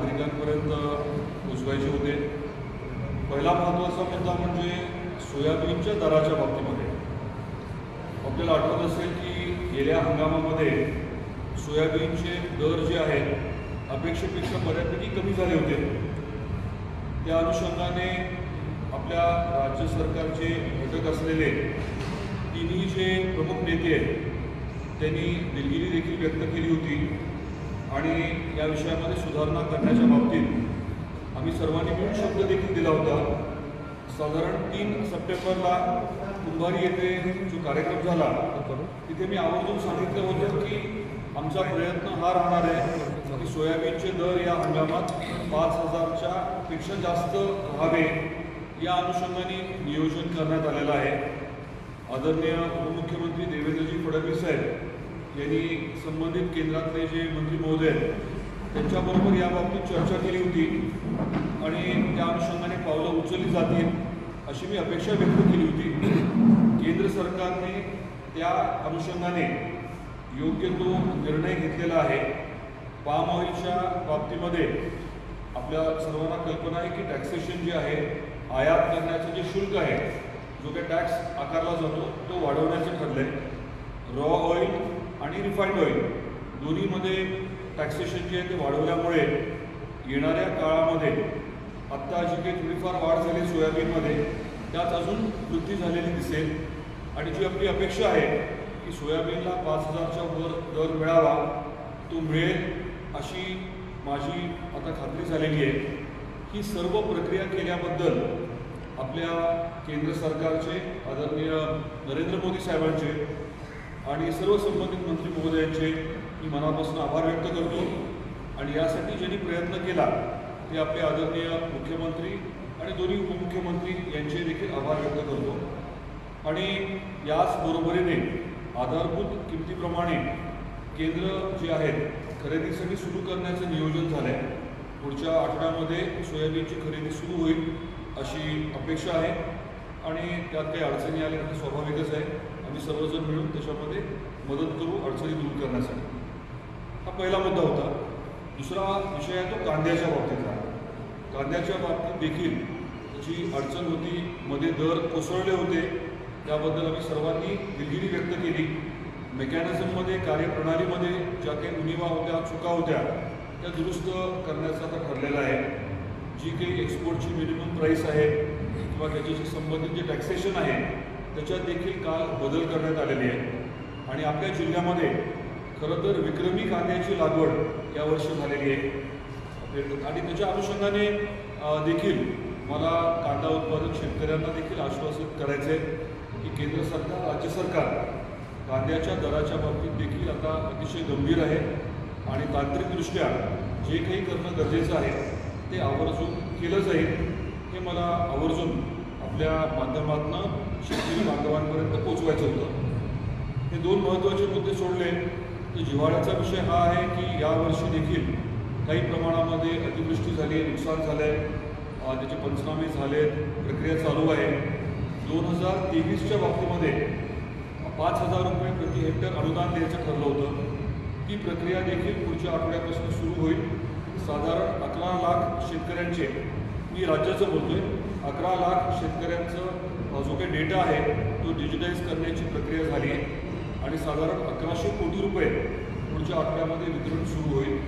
नागरिकांपर्यंत पोचवायचे होते. पहिला महत्त्वाचा मुद्दा म्हणजे सोयाबीनच्या दराच्या बाबतीमध्ये. आपल्याला आठवत असेल की गेल्या हंगामामध्ये सोयाबीनचे दर जे आहेत अपेक्षेपेक्षा बऱ्यापैकी कमी झाले होते. त्या अनुषंगाने आपल्या राज्य सरकारचे घटक असलेले तिन्ही जे प्रमुख नेते आहेत त्यांनी दिलगिरी देखील व्यक्त केली होती. आणि या विषयामध्ये सुधारणा करण्याच्या बाबतीत आम्ही सर्वांनी मिळून शब्द देखील दिला होता. साधारण तीन सप्टेंबरला कुंभारी येथे जो कार्यक्रम झाला तिथे मी आवर्जून सांगितलं होतं की आमचा प्रयत्न हा राहणार आहे की सोयाबीनचे दर या हंगामात पाच हजारच्या पेक्षा जास्त व्हावे या अनुषंगाने नियोजन करण्यात आलेलं आहे. आदरणीय उपमुख्यमंत्री देवेंद्रजी फडणवीस साहेब यांनी संबंधित केंद्रातले जे मंत्री महोदय आहेत त्यांच्याबरोबर याबाबतीत चर्चा केली होती आणि त्या अनुषंगाने पावलं उचलली जातील अशी मी अपेक्षा व्यक्त केली होती. केंद्र सरकारने त्या अनुषंगाने योग्य तो निर्णय घेतलेला आहे. पाम ऑइलच्या बाबतीमध्ये आपल्या सर्वांना कल्पना आहे की टॅक्सेशन जे आहे आयात करण्याचं जे शुल्क आहे जो काही टॅक्स आकारला जातो तो वाढवण्याचं ठरलं आहे रॉ ऑइल आणि रिफाईंड ऑइल दोन्हीमध्ये टॅक्सेशन जे आहे ते वाढवल्यामुळे येणाऱ्या काळामध्ये आत्ता जी काही थोडीफार वाढ झाली सोयाबीनमध्ये त्यात अजून वृद्धी झालेली दिसेल. आणि जी आपली अपेक्षा आहे की सोयाबीनला पाच हजारच्या वर दर मिळावा तो मिळेल अशी माझी आता खात्री झालेली आहे. ही सर्व प्रक्रिया केल्याबद्दल आपल्या केंद्र सरकारचे आदरणीय नरेंद्र मोदी साहेबांचे आणि सर्व संबंधित मंत्री महोदयांचे मी मनापासून आभार व्यक्त करतो. आणि यासाठी ज्यांनी प्रयत्न केला ते आपले आदरणीय मुख्यमंत्री आणि दोन्ही उपमुख्यमंत्री यांचे देखील आभार व्यक्त करतो. आणि याच बरोबरीने आधारभूत किमतीप्रमाणे केंद्र जे आहेत खरेदीसाठी सुरू करण्याचं नियोजन झालं आहे पुढच्या आठवड्यामध्ये सोयाबीनची खरेदी सुरू होईल अशी अपेक्षा आहे. आणि त्यात काही अडचणी आल्या तर स्वाभाविकच आहे. आम्ही सर्वजण मिळून त्याच्यामध्ये मदत करू अडचणी दूर करण्यासाठी. हा पहिला मुद्दा होता. दुसरा विषय आहे तो कांद्याच्या बाबतीतला कांद्याच्या बाबतीत देखील जी अडचण होती मध्ये दर कोसळले होते त्याबद्दल आम्ही सर्वांनी दिलगिरी व्यक्त केली. मेकॅनिझममध्ये कार्यप्रणालीमध्ये ज्या काही उणिवा होत्या चुका होत्या त्या दुरुस्त करण्याचा आता ठरलेलं आहे. जी काही एक्सपोर्टची मिनिमम प्राईस आहे किंवा त्याच्याशी संबंधित जे टॅक्सेशन आहे त्याच्यात देखील काल बदल करण्यात आलेले आहे आणि आपल्या जिल्ह्यामध्ये खरं तर विक्रमी कांद्याची लागवड यावर्षी झालेली आहे. आणि त्याच्या अनुषंगाने देखील मला कांदा उत्पादक शेतकऱ्यांना देखील आश्वासित करायचे की केंद्र सरकार राज्य सरकार कांद्याच्या दराच्या बाबतीत देखील आता अतिशय गंभीर आहे. आणि तांत्रिकदृष्ट्या जे काही करणं गरजेचं आहे ते आवर्जून केलं जाईल हे मला आवर्जून आपल्या माध्यमातून शेतकरी बांधवांपर्यंत पोचवायचं होतं. हे दोन महत्त्वाचे मुद्दे सोडले. तर जिव्हाळ्याचा विषय हा आहे की यावर्षी देखील काही प्रमाणामध्ये अतिवृष्टी झाली आहे नुकसान झालं आहे त्याचे पंचनामे झाले प्रक्रिया चालू आहे. दोन हजार तेवीसच्या बाबतीमध्ये पाच हजार रुपये प्रति हेक्टर अनुदान द्यायचं ठरलं होतं. ती प्रक्रिया देखील पुढच्या आठवड्यापासून सुरू होईल. साधारण अकरा लाख शेतकऱ्यांचे मी राज्याचं बोलतो आहे अकरा लाख शेतकऱ्यांचं जो काही डेटा आहे तो डिजिटाईज करण्याची प्रक्रिया झाली आहे. आणि साधारण अकराशे कोटी रुपये पुढच्या आठवड्यामध्ये वितरण सुरू होईल.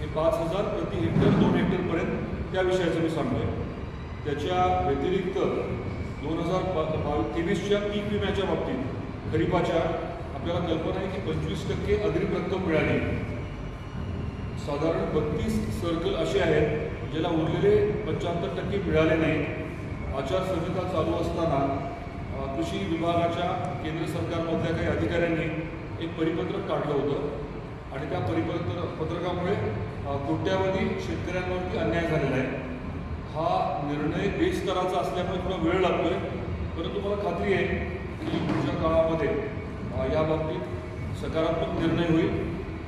हे पाच हजार प्रति हेक्टर दोन हेक्टरपर्यंत त्या विषयाचं मी सांगतोय. त्याच्या व्यतिरिक्त दोन हजार बावीस तेवीसच्या पीक विम्याच्या बाबतीत खरीपाच्या आपल्याला कल्पना आहे की पंचवीस टक्के अग्रिम रक्कम मिळाली. साधारण बत्तीस सर्कल असे आहेत. ज्याला उरलेले पंच्याहत्तर टक्के मिळाले नाही आचारसंहिता चालू असताना कृषी विभागाच्या केंद्र सरकारमधल्या काही अधिकाऱ्यांनी एक परिपत्रक काढलं होतं. आणि त्या परिपत्र पत्रकामुळे कोट्यावधी शेतकऱ्यांवरती अन्याय झालेला आहे. हा निर्णय देशस्तराचा असल्यामुळे थोडा वेळ लागतोय. परंतु मला खात्री आहे की पुढच्या काळामध्ये याबाबतीत या बाबतीत सकारात्मक निर्णय होईल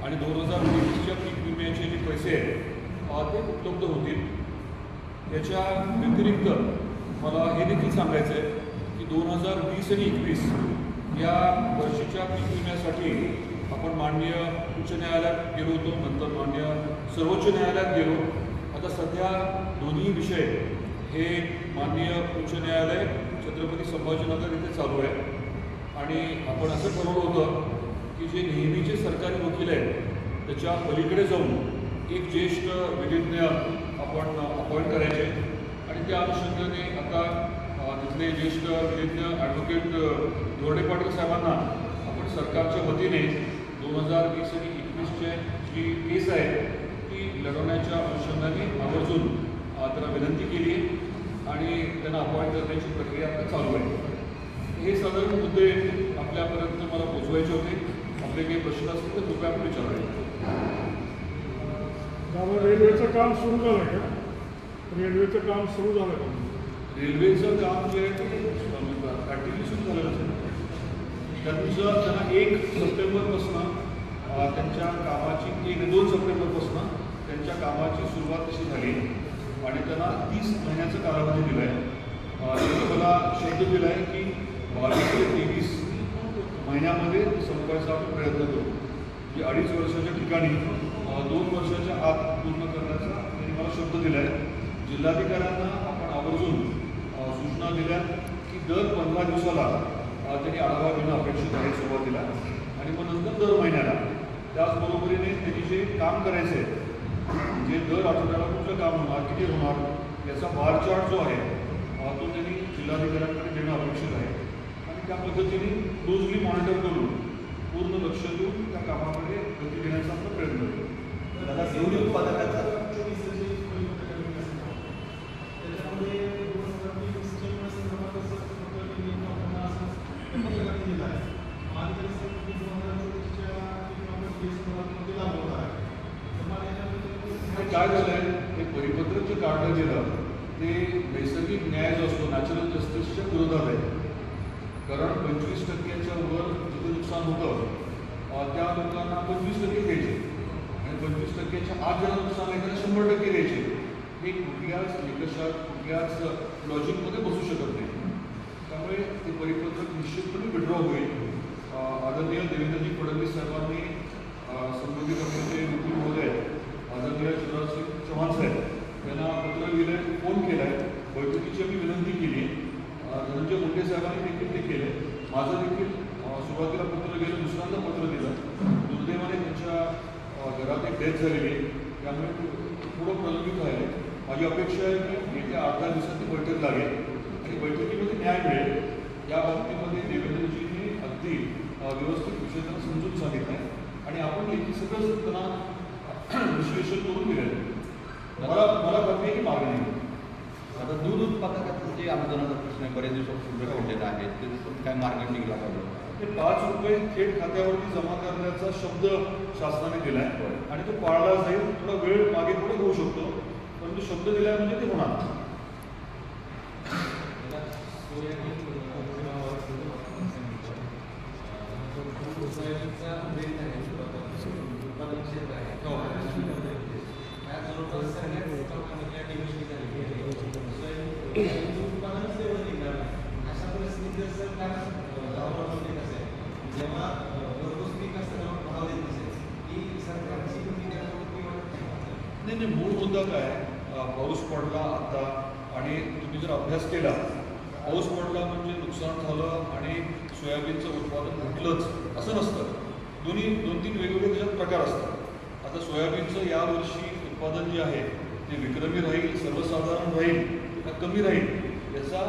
आणि दोन हजार तेवीसच्या पीक विम्याचे जे पैसे आहेत ते उपलब्ध होतील. याच्या व्यतिरिक्त मला हे देखील सांगायचं आहे की दोन हजार वीस आणि एकवीस या वर्षीच्या पीक विम्यासाठी आपण माननीय उच्च न्यायालयात गेलो होतो नंतर माननीय सर्वोच्च न्यायालयात गेलो. आता सध्या दोन्ही विषय हे माननीय उच्च न्यायालय छत्रपती संभाजीनगर इथे चालू आहे. आणि आपण असं ठरवलं होतं की जे नेहमीचे सरकारी वकील आहेत त्याच्या पलीकडे जाऊन एक ज्येष्ठ विधिज्ञ आपण अपॉइंट करायचे. आणि त्या अनुषंगाने आता तिथले ज्येष्ठ विधिज्ञ ॲडव्होकेट दोरडे पाटील साहेबांना आपण सरकारच्या वतीने दोन हजार वीस आणि एकवीसचे जी केस आहे ती लढवण्याच्या अनुषंगाने आवर्जून त्यांना विनंती केली आहे आणि त्यांना अपॉइंट करण्याची प्रक्रिया आता चालू आहे. हे साधारण मुद्दे आपल्यापर्यंत मला पोचवायचे होते. आपले काही प्रश्न असतील तर कृपया आपण विचारायचे त्यामुळे रेल्वेचं काम सुरू झालं का रेल्वेचं काम सुरू झालं का? रेल्वेचं काम जे आहे ते प्रॅक्टिकली सुरू झालेलं असेल. त्यानुसार त्यांना एक सप्टेंबरपासून त्यांच्या कामाची एक दोन सप्टेंबरपासून त्यांच्या कामाची सुरुवात कशी झाली. आणि त्यांना तीस महिन्याचा कालावधी दिला आहे त्यांनी मला शब्द दिला आहे की बावीस ते तेवीस महिन्यामध्ये ते संपवायचा आपण प्रयत्न करू. की अडीच वर्षाच्या ठिकाणी दोन वर्षाच्या आत पूर्ण करण्याचा त्यांनी मला शब्द दिला आहे जिल्हाधिकाऱ्यांना आपण आवर्जून सूचना दिल्या की दर पंधरा दिवसाला त्यांनी आढावा घेणं अपेक्षित आहे सुरुवातीला. आणि मग नंतर दर महिन्याला. त्याचबरोबरीने त्यांनी जे काम करायचे जे दर आठवड्याला कुठलं काम होणार किती होणार याचा बार चार्ट जो आहे तो त्यांनी जिल्हाधिकाऱ्यांकडे देणं अपेक्षित आहे. आणि त्या पद्धतीने क्लोजली मॉनिटर करून पूर्ण लक्ष देऊन त्या कामाकडे गती देण्याचा आपण प्रयत्न करू. परिपत्रक जे काढलं गेलं नैसर्गिक न्याय जो असतो नॅचरल जस्टिसच्या विरोधात कारण पंचवीस टक्क्याच्या वर नुकसान होतं अं, त्या लोकांना पंचवीस टक्के पंचवीस टक्क्याच्या आत जर नुकसान आहे त्याला शंभर टक्के द्यायचे हे कुठल्याच निकषात कुठल्याच लॉजिकमध्ये बसू शकत नाही. त्यामुळे ते परिपत्रक निश्चितपणे विड्रॉ होईल. आदरणीय देवेंद्रजी फडणवीस साहेबांनी संबंधित असलेले नितीन महोदय आदरणीय शिवराज सिंग चव्हाण साहेब यांना पत्र लिहिलं फोन केला आहे बैठकीची आम्ही विनंती केली. धनंजय मुंडे साहेबांनी देखील ते केलं. माझं देखील सुरुवातीला पत्र गेलं दुसऱ्यांदा पत्र दिलं. दुर्दैवाने त्यांच्या घरात एक डेथ झालेली त्यामुळे थोडं प्रलंबित राहिले माझी अपेक्षा आहे की येत्या आठ दहा दिवसात ती बैठक लागेल आणि बैठकीमध्ये न्याय मिळेल. या बाबतीमध्ये देवेंद्रजींनी अगदी व्यवस्थित विषयांना समजून सांगितलं आहे आणि आपण लेखी सगळं त्यांना विश्लेषण करून दिलेलं आहे मला मला खात्री की मागणी आहे. आता दूध उत्पादकाचं जे आंदोलनाचा प्रश्न आहे, बरेच दिवसापासून ठेवलेला आहे ते काय मार्ग निघाला पाहिजे? ते पाच रुपये थेट खात्यावरती जमा करण्याचा शब्द शासनाने दिलाय आणि तो पाळला जाईल थोडा वेळ मागे पुढे होऊ शकतो परंतु शब्द दिला म्हणजे ते होणार हो. नाही नाही मूळ मुद्दा काय? पाऊस पडला आता आणि तुम्ही जर अभ्यास केला पाऊस पडला म्हणजे नुकसान झालं आणि सोयाबीनचं उत्पादन घटलंच असं नसतं. दोन्ही दोन तीन वेगवेगळे त्याच्यात प्रकार असतात. आता सोयाबीनचं यावर्षी उत्पादन जे आहे ते विक्रमी राहील सर्वसाधारण राहील का कमी राहील याचा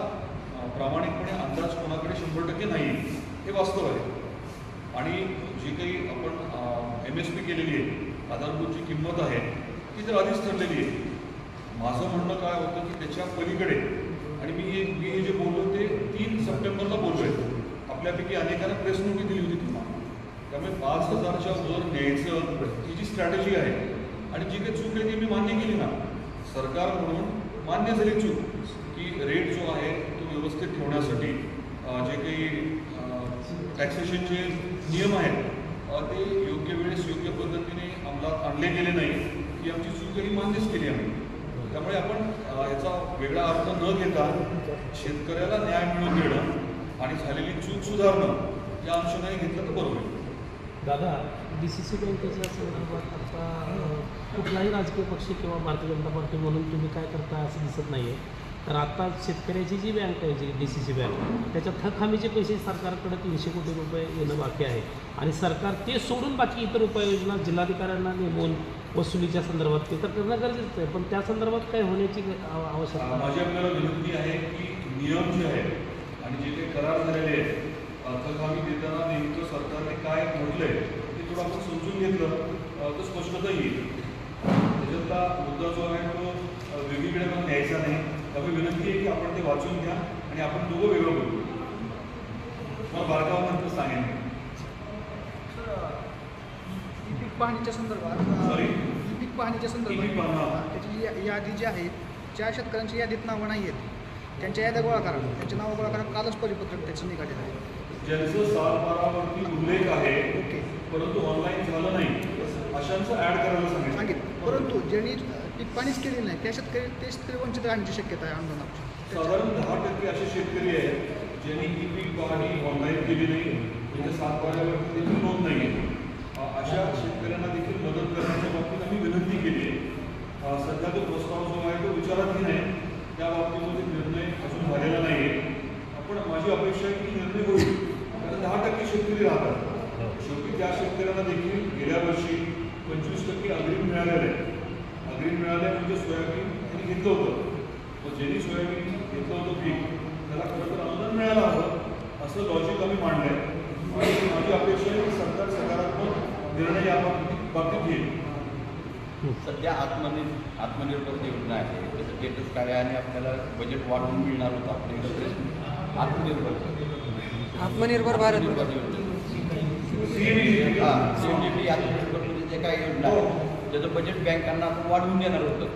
प्रामाणिकपणे अंदाज कोणाकडे शंभर टक्के नाही हे वास्तव आहे. आणि जी काही आपण एम एस पी केलेली आहे आधारभूतची किंमत आहे ती तर आधीच ठरलेली आहे. माझं म्हणणं काय होतं की त्याच्या पलीकडे आणि मी हे मी हे जे बोललो ते तीन सप्टेंबरला बोललो आहे. आपल्यापैकी अनेकांना प्रेस नोटीस दिली होती तुम्हाला. त्यामुळे पाच हजारच्या वर न्यायचं ही जी स्ट्रॅटेजी आहे आणि जी काही चूक आहे ती मी मान्य केली ना सरकार म्हणून मान्य झाली चूक की रेट जो आहे तो व्यवस्थित ठेवण्यासाठी जे काही टॅक्सेशनचे नियम आहेत ते योग्य वेळेस योग्य पद्धतीने अंमलात आणले गेले नाही ही आमची चूक आणि ही मान्यच केली आम्ही. त्यामुळे आपण याचा वेगळा अर्थ न घेता शेतकऱ्याला न्याय मिळवून देणं आणि झालेली चूक सुधारणं या अनुषंगाने घेतलं तर बरोबर होईल दादा डी सी सी बँकेच्या संदर्भात आता कुठलाही राजकीय पक्ष किंवा भारतीय जनता पार्टी म्हणून तुम्ही काय करता असं दिसत नाही आहे तर आता शेतकऱ्याची जी बँक आहे जी डी सी सी बँक त्याच्यात थक हमीचे पैसे सरकारकडे तीनशे कोटी रुपये येणं बाकी आहे. आणि सरकार ते सोडून बाकी इतर उपाययोजना जिल्हाधिकाऱ्यांना नेमून वसुलीच्या संदर्भात ते तर करणं गरजेचं आहे. पण त्या संदर्भात काय होण्याची आव- आवश्यकता माझी आपल्याला विनंती आहे की नियम जे आहेत आणि जे काही करार झालेले आहेत अर्थकामी देताना नेमकं सरकारने काय म्हटलंय ते थोडं आपण समजून घेतलं तर स्पष्टता येईल. त्याच्यातला मुद्दा जो आहे तो पण न्यायचा नाही. त्यामुळे विनंती आहे की आपण ते वाचून घ्या आणि आपण दोघं वेगळं बोलू. मला बारकावानंतर सांगेन. पीक पाहणीच्या संदर्भात? ई पीक पाहणीच्या. संदर्भात त्याची यादी जी आहे ज्या शेतकऱ्यांची यादीत नावं नाही आहेत. त्यांच्या याद्या गोळा करा. त्यांची नावं गोळा करा. कालच परिपत्रक त्याचं निघालेलं आहे. ज्यांचं साल बारावरती उल्लेख आहे ओके. परंतु ऑनलाईन झालं नाही. अशांचं ऍड करायला सांगितलं. सांगितलं. परंतु ज्यांनी पीक पाणीच केली नाही. त्या शेतकरी, ते शेतकरी वंचित राहण्याची शक्यता आहे आंदोलनाची साधारण दहा टक्के असे शेतकरी आहेत ज्यांनी ही पीक पाहणी ऑनलाईन केली नाही. म्हणजे सातबाऱ्यावरती त्याची नोंद नाही आहे आत्मनिर्भर भारत. आत्मनिर्भर जे काही योजना त्याचं बजेट बँकांना आपण वाढवून देणार होतं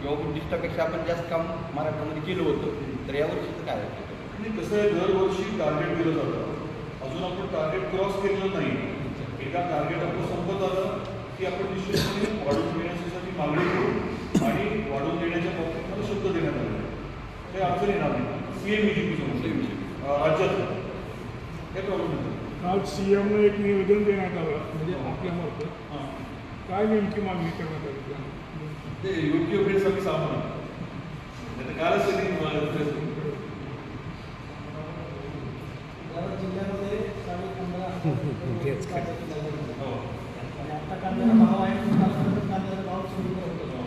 किंवा उद्दिष्टापेक्षा आपण जास्त काम महाराष्ट्रामध्ये केलं होतं तर यावर्षीचं काय आहे आणि कसं आहे दरवर्षी टार्गेट दिलं जातं. अजून आपण टार्गेट क्रॉस केलेलं नाही. एकदा टार्गेट आपलं संपत आलं की आपण निश्चितपणे वाढवून देण्यासाठी मागणी करू. आणि वाढवून देण्याच्या बाबतीत मला शब्द देण्यात आले. काही अडचण येणार नाही. सी एम ई राज्यात नाही काल सी एमनं एक निवेदन देण्यात आलं म्हणजे आपल्यामार्फत. हां. काय नेमकी मागणी करण्यात आली? ते योग्य सामान नाही तर कालच त्यांनी जिल्ह्यामध्ये साडे पंधरा हो. आणि आता कांद्याला भाव आहे कांद्याचा भाव सुरू होतो.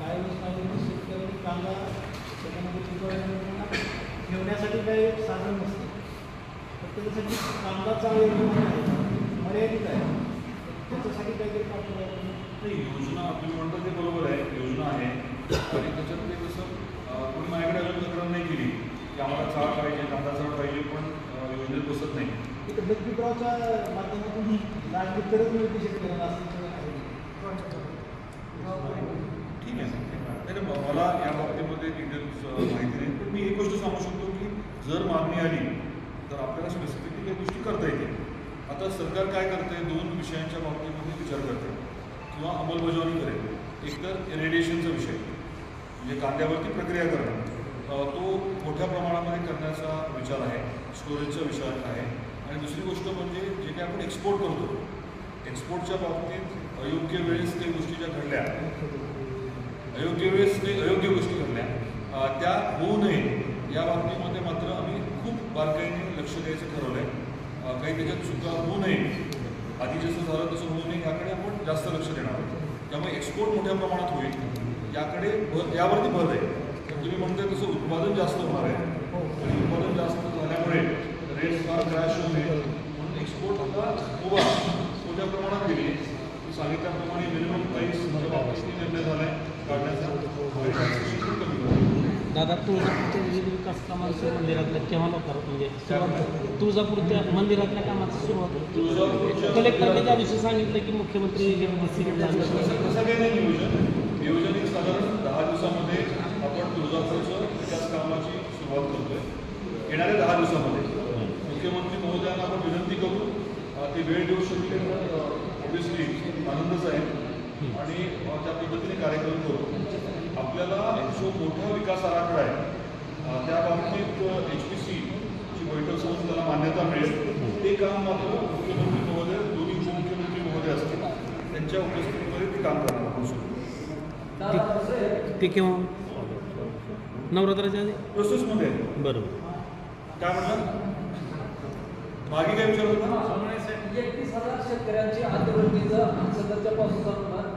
काही वेळेस काही वेळेस शेतकऱ्यांनी कांदा त्याच्यामध्ये पिकवण्यासाठी ठेवण्यासाठी काही साधन नसतं. त्याच्यासाठी योजना आहे. मर्यादित आहे. त्याच्यासाठी काहीतरी नाही योजना तुम्ही म्हणता ते बरोबर आहे. योजना आहे. आणि त्याच्यात ते कसं कोणी माझ्याकडे अजून तक्रार नाही केली की आम्हाला चाळ पाहिजे कांदा चाळ पाहिजे पण योजनेत बसत नाही. इथं लघुपिकाच्या माध्यमातून लागली तरच मिळते आहे. ठीक आहे. नाही, मला या बाबतीमध्ये डिटेल्स माहिती नाही. पण मी एक गोष्ट सांगू शकतो की जर मागणी आली तर आपल्याला स्पेसिफिकली काही गोष्टी करता येतील आता सरकार काय करते दोन विषयांच्या बाबतीमध्ये विचार करते किंवा अंमलबजावणी करेल. एक तर रेडिएशनचा विषय. म्हणजे कांद्यावरती प्रक्रिया करणं. तो मोठ्या प्रमाणामध्ये करण्याचा विचार आहे. स्टोरेजचा विचार आहे. आणि दुसरी गोष्ट म्हणजे जे काही आपण एक्सपोर्ट करतो. एक्सपोर्टच्या बाबतीत अयोग्य वेळेस काही गोष्टी ज्या घडल्या अयोग्य वेळेस काही अयोग्य गोष्टी घडल्या त्या होऊ नये. या बाबतीमध्ये मात्र आम्ही खूप बारकाईने लक्ष द्यायचं ठरवलं आहे काही त्याच्यात चुका होऊ नये. आधी जसं झालं तसं होऊ नये याकडे आपण जास्त लक्ष देणार आहोत. त्यामुळे एक्सपोर्ट मोठ्या प्रमाणात होईल. याकडे भर यावरती भर आहे. तर तुम्ही म्हणताय तसं उत्पादन जास्त होणार आहे. आणि उत्पादन जास्त झाल्यामुळे रेट्स फार क्रॅश होऊ नये. म्हणून एक्सपोर्ट आता गोवा मोठ्या प्रमाणात गेली. सांगितल्याप्रमाणे मिनिमम प्राईस बाबतीत निर्णय झाला आहे काढण्याचा आणि taxation पण कमी करायचं. दादा तुळजापूरच्या विविध विकास कामांचं मंदिरातल्या केव्हा लवकर म्हणजे सुरुवात तुळजापूरच्या मंदिरातल्या कामाची सुरुवात कलेक्टरने त्या दिवशी सांगितलं की मुख्यमंत्री डिस्ट्रिक्ट कसं कसं काही नाही नियोजन. नियोजन एक साधारण दहा दिवसामध्ये आपण तुळजापूरचं विकास कामाची सुरुवात करतोय. येणाऱ्या दहा दिवसामध्ये. मुख्यमंत्री महोदयांना आपण विनंती करू ते वेळ देऊ शकले तर ऑब्विसली आनंदच आहे आणि त्या पद्धतीने कार्यक्रम करू. आपल्याला जो मोठा विकास आराखडा आहे त्या बाबतीत एच पी सीची बैठक होऊन त्याला मान्यता मिळेल. ते काम मात्र मुख्यमंत्री महोदय दोन्ही उपमुख्यमंत्री महोदय असतील. त्यांच्या उपस्थितीमध्ये ते काम करणार आहोत. ते- ते केव्हा नवरात्राच्या आधी? प्रोसेसमध्ये. आहे बरोबर. काय म्हणलं मागे काय विचारत होता? एकतीस हजार शेतकऱ्यांची अतिवृष्टीचं सध्याच्या पावसाचा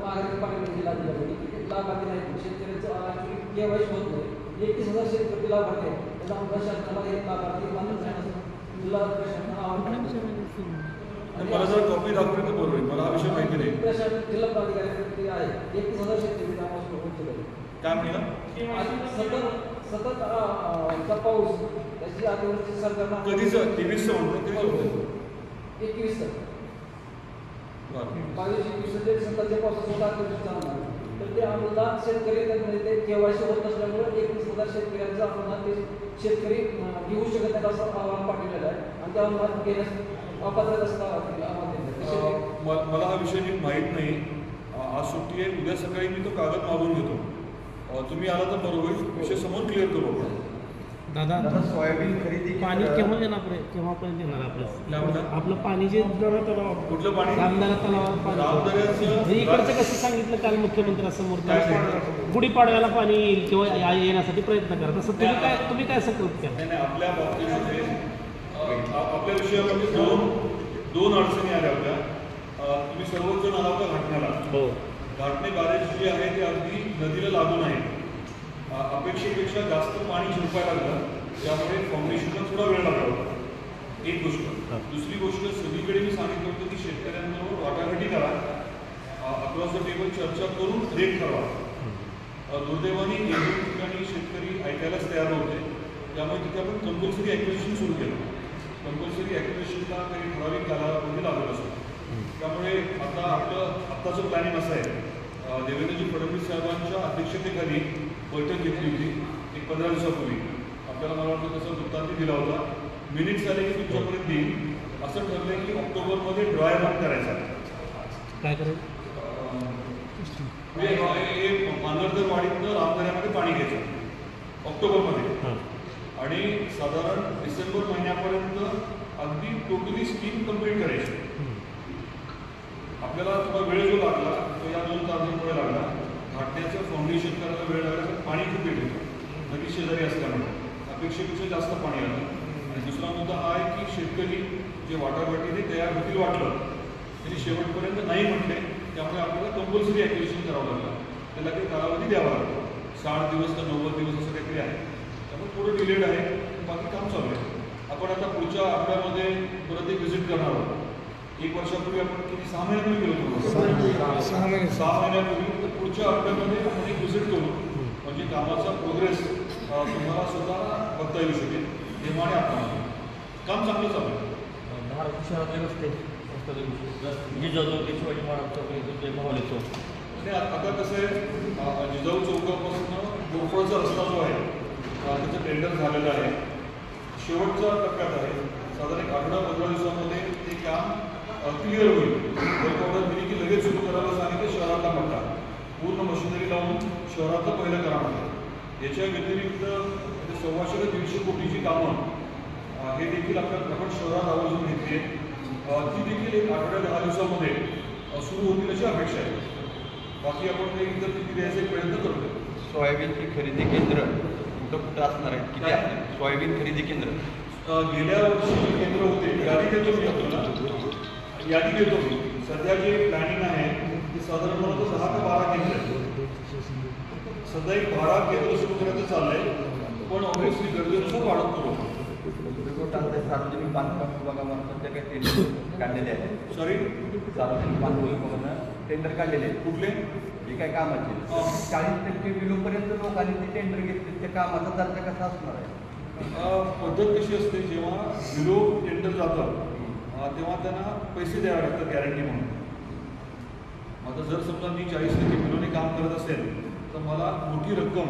मागणी पाणी लागली आहे लाभार्थी नाही शेतकऱ्याचं केवायसी होत नाही एकतीस हजार शेतकरी लाभार्थी आहेत त्याचा आमच्या शासनाला एक लाभार्थी मला जर कॉपी दाखवली बरोबर आहे. मला हा विषय माहिती नाही जिल्हा प्राधिकारी आहे एकतीस हजार शेतकरी. काय म्हणलं सतत सतत चा पाऊस त्याची अतिवृष्टी सरकारनं कधीच तेवीसचं म्हणतो कधीच होतं एकवीस बावीस एकवीस सत्ताच्या चालणार तर ते अनुदान शेतकरी त्यामध्ये ते केवायसी होत नसल्यामुळे एकवीस हजार शेतकऱ्यांचं अनुदान ते शेतकरी घेऊ शकत नाहीत असं अहवाल पाठवलेलं आहे. आणि ते अनुदान घेण्यास अपात्र असं आव्हान दिलं आहे. अ, म- मला हा विषय नीट माहीत नाही. आज सुट्टी आहे. उद्या सकाळी मी तो कागद मागून घेतो. तुम्ही आला तर बरोबर. विषय समोर क्लिअर करू आपण. दादा दादा सोयाबीन खरेदी पाणी केव्हा येणार पर्यंत केव्हापर्यंत येणार आपलं? आपलं पाणी जे जरा त्याला कुठलं पाणी? रामदारा तलावावर पाणी इकडचं कसं सांगितलं काल मुख्यमंत्र्यासमोर? गुढीपाडव्याला पाणी येईल किंवा या- येण्यासाठी प्रयत्न करा. तसं तुम्ही काय तुम्ही काय नाही नाही आपल्या बाबतीमध्ये आपल्या विषयामध्ये दोन दोन अडचणी आल्या होत्या. तुम्ही सर्वच जण आला होता घटनेला हो. घाटणे बॅरेज जे आहे ते अगदी नदीला लागून आहे. अपेक्षेपेक्षा जास्त पाणी झिरपायला लागलं त्यामुळे फाउंडेशनला थोडा वेळ लागला होता. एक गोष्ट. दुसरी गोष्ट सगळीकडे मी सांगितलं होतं की शेतकऱ्यांबरोबर वाटाघाटी करा. अक्रॉस द टेबल चर्चा करून रेट ठरवा. दुर्दैवाने एक दोन ठिकाणी शेतकरी ऐकायलाच तयार नव्हते. त्यामुळे तिथे आपण कंपल्सरी ॲक्विजिशन सुरू केलं. कंपल्सरी ॲक्विजिशनला काही ठराविक कालावधी लागत असतो. त्यामुळे आता आपलं आत्ताचं प्लॅनिंग असं आहे. देवेंद्रजी फडणवीस साहेबांच्या अध्यक्षतेखाली बैठक घेतली होती एक पंधरा दिवसापूर्वी. आपल्याला मला वाटतं तसा वृत्तांत दिला होता. मिनिट्स आले की तुमच्यापर्यंत येईल असं ठरलं की ऑक्टोबरमध्ये ड्राय रन करायचा. काय करायचं म्हणजे हे मानगरदर वाडीतनं रामदऱ्यामध्ये पाणी घ्यायचं. ऑक्टोबरमध्ये. आणि साधारण डिसेंबर महिन्यापर्यंत अगदी टोटली स्कीम कंप्लीट करायची. आपल्याला थोडा वेळ जो लागला तो या दोन कारणांमुळे लागला. घाटण्याचं फाउंडेशन करायला वेळ लागला तर पाणी खूप येते. नदी शेजारी असल्यामुळे. अपेक्षेपेक्षा जास्त पाणी आलं आणि दुसरा मुद्दा हा आहे की शेतकरी जे वाटाघाटीने तयार होतील वाटलं त्यांनी शेवटपर्यंत नाही म्हटले त्यामुळे आपल्याला कंपल्सरी ॲक्विजिशन करावं लागलं. त्याला काही कालावधी द्यावा लागतो. साठ दिवस तर नव्वद दिवस असं काहीतरी आहे. त्यामुळे थोडं डिलेड आहे. बाकी काम चालू आहे. आपण आता पुढच्या आठवड्यामध्ये परत एक व्हिजिट करणार आहोत. एक वर्षापूर्वी आपण किती? सहा महिन्यापूर्वी गेलो होतो. सहा महिन्यापूर्वी. तर पुढच्या आठवड्यामध्ये आपण एक व्हिजिट करू. म्हणजे कामाचा प्रोग्रेस तुम्हाला स्वतः बघता येऊ शकेल. तेव्हा आणि आता काम चांगलं चालू आहे. शहरातले रस्ते. जिजाऊ ते शिवाजी महाराज चौक ते माहोली चौक आणि आता कसं आहे जिजाऊ चौकापासून बोरफळचा रस्ता जो आहे त्याचं टेंडर झालेलं आहे. शेवटच्या टप्प्यात आहे. साधारण एक आठवडा पंधरा दिवसामध्ये ते काम क्लिअर होईल. दिली की लगेच सुरू करायला सांगितलं शहरातला पट्टा पूर्ण मशिनरी लावून शहरातलं पहिलं काम आहे याच्या व्यतिरिक्त म्हणजे सव्वाशे ते दीडशे कोटीची कामं हे देखील आपल्या आपण शहरात आवर्जून घेतली आहे ती देखील एक आठवड्या दहा दिवसामध्ये सुरू होतील अशी अपेक्षा आहे. बाकी आपण काही इतर किती द्यायचा प्रयत्न करतोय सोयाबीनची खरेदी केंद्र कुठं कुठं असणार आहे? किती असणार सोयाबीन खरेदी केंद्र. गेल्या वर्षी केंद्र होते यादी देतो मी आपल्याला. यादी देतो मी. सध्या जे प्लॅनिंग आहे ते साधारण मला वाटतं दहा ते बारा केंद्र आहेत. सध्या एक बारा केंद्र सुरू करायचं चाललंय. पण ऑब्व्हियसली गरजेनुसार वाढत करू सार्वजनिक बांधकाम विभागामार्फत काही टेंडर काढलेले आहेत. सॉरी सार्वजनिक बांधकाम विभागानं टेंडर काढलेले कुठले? जे काही कामाचे. चाळीस टक्के बिलोपर्यंत लोकांनी ते टेंडर घेतले. त्या कामाचा दर्जा कसा असणार आहे? पद्धत कशी असते? जेव्हा बिलो टेंडर जातं अ, तेव्हा त्यांना पैसे द्यावे लागतात गॅरंटी म्हणून. आता जर समजा मी चाळीस टक्के बिलोने काम करत असेल तर मला मोठी रक्कम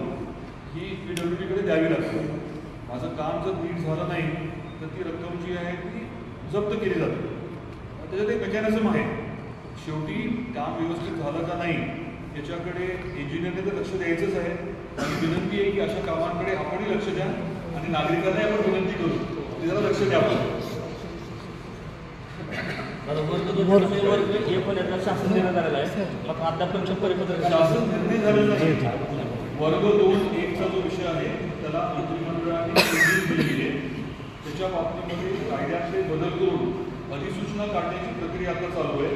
ही पी डब्ल्यू डीकडे द्यावी लागते. माझं काम जर नीट झालं नाही तर ती रक्कम जी आहे ती जप्त केली जाते. त्याच्यात एक मेकॅनिझम आहे. शेवटी काम व्यवस्थित झालं का नाही याच्याकडे इंजिनियरने तर लक्ष द्यायचंच आहे. आणि विनंती आहे की अशा कामांकडे आपणही लक्ष द्या आणि नागरिकांनाही आपण विनंती करू. की जरा लक्ष द्या आपण. वर्ग दोन एकचा जो विषय आहे त्याला मंत्रिमंडळाने दिलेली आहे त्याच्या बाबतीमध्ये कायद्यातले बदल करून अधिसूचना काढण्याची प्रक्रिया आता चालू आहे.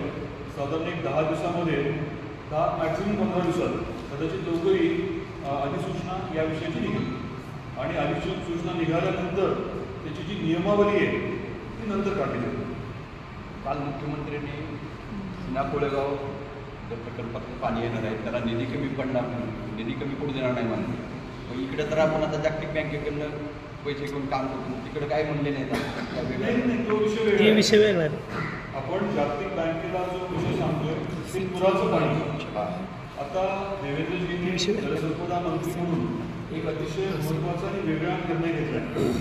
साधारण एक दहा दिवसामध्ये दहा मॅक्झिमम पंधरा दिवसात कदाचित लवकरही अधिसूचना या विषयाची निघेल. आणि अधिसूचना निघाल्यानंतर त्याची जी नियमावली आहे ती नंतर काढली जाईल. काल मुख्यमंत्र्यांनी सिना कोळेगाव जर प्रकल्पातून पाणी येणार आहे त्याला निधी कमी पडणार नाही निधी कमी पडू देणार नाही म्हणून. मग इकडे तर आपण आता जागतिक बँकेकडनं पैसे घेऊन काम करतो तिकडे काय म्हणले नाही तो विषय वेगळा आपण जागतिक बँकेला जो विषय सांगतोय ते पुराचं पाणी आता देवेंद्रजींनी जलसंपदा मंत्री म्हणून एक अतिशय महत्त्वाचा आणि वेगळा निर्णय घेतलाय.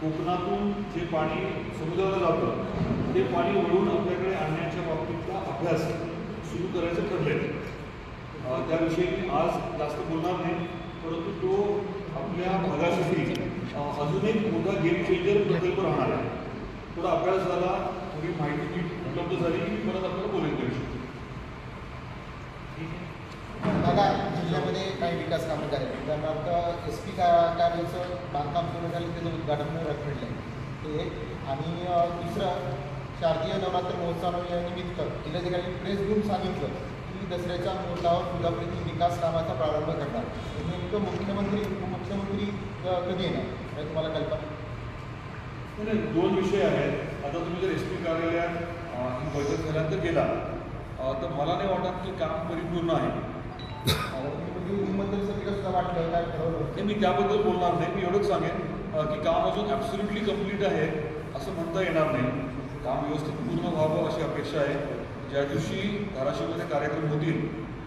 कोकणातून जे पाणी समुद्राला जातं ते पाणी वळवून आपल्याकडे आणण्याच्या बाबतीतला अभ्यास सुरू करायचं ठरले त्याविषयी मी आज जास्त बोलणार नाही परंतु तो आपल्या भागासाठी अजून एक मोठा गेम चेंजर प्रकल्प राहणार आहे. थोडा अभ्यास झाला थोडी माहिती उपलब्ध झाली की परत आपल्याला बोलेल त्याविषयी विषयी जिल्ह्यामध्ये काही विकास कामं झाले उदाहरणार्थ एस पी का कार्याचं बांधकाम सुरू झालं त्याचं उद्घाटन रखडलं आहे ते एक. आणि दुसरं शारदीय नवरात्र महोत्सवानिमित्त जिल्हाधिकारी प्रेस घेऊन सांगितलं की दसऱ्याच्या मुहूर्तावर तुळजापूर विकास कामाचा प्रारंभ करणार. तर नेमकं मुख्यमंत्री उपमुख्यमंत्री कधी येणार? हे तुम्हाला कल्पना? दोन विषय आहेत. आता तुम्ही जर एस पी कार्यालयात बैठक झाल्यानंतर गेला तर मला नाही वाटत की काम परिपूर्ण आहे. नाही वाटलं ते मी त्याबद्दल बोलणार नाही. मी एवढंच सांगेन की काम अजून ॲब्सोल्युटली कंप्लीट आहे असं म्हणता येणार नाही. काम व्यवस्थित पूर्ण व्हावं अशी अपेक्षा आहे. ज्या दिवशी धाराशिवमध्ये कार्यक्रम होतील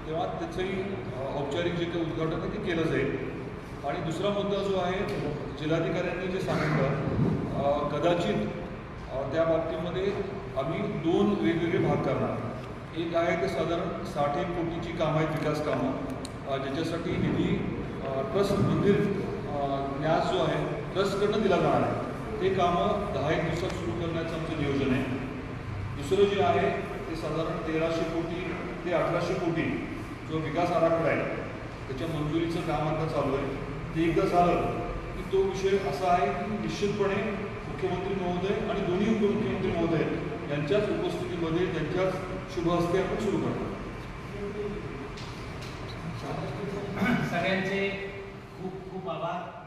तेव्हा त्याचंही औपचारिक जे काही उद्घाटन आहे ते केलं जाईल. आणि दुसरा मुद्दा जो आहे जिल्हाधिकाऱ्यांनी जे सांगितलं कदाचित त्या बाबतीमध्ये आम्ही दोन वेगवेगळे भाग करणार. एक आहे ते साधारण साठ एक कोटीची कामं आहेत विकास कामं. ज्याच्यासाठी निधी ट्रस्ट मंदिर न्यास जो आहे ट्रस्टकडनं दिला जाणार आहे. ते कामं दहा एक दिवसात सुरू करण्याचं आमचं नियोजन आहे. दुसरं जे आहे ते साधारण तेराशे कोटी ते अठराशे कोटी जो विकास आराखडा आहे त्याच्या मंजुरीचं काम आता चालू आहे. ते एकदा झालं की तो विषय असा आहे की निश्चितपणे मुख्यमंत्री महोदय आणि दोन्ही उपमुख्यमंत्री महोदय त्यांच्याच उपस्थितीमध्ये त्यांच्याच शुभ हस्ते आपण सुरू करतो. सगळ्यांचे खूप खूप आभार.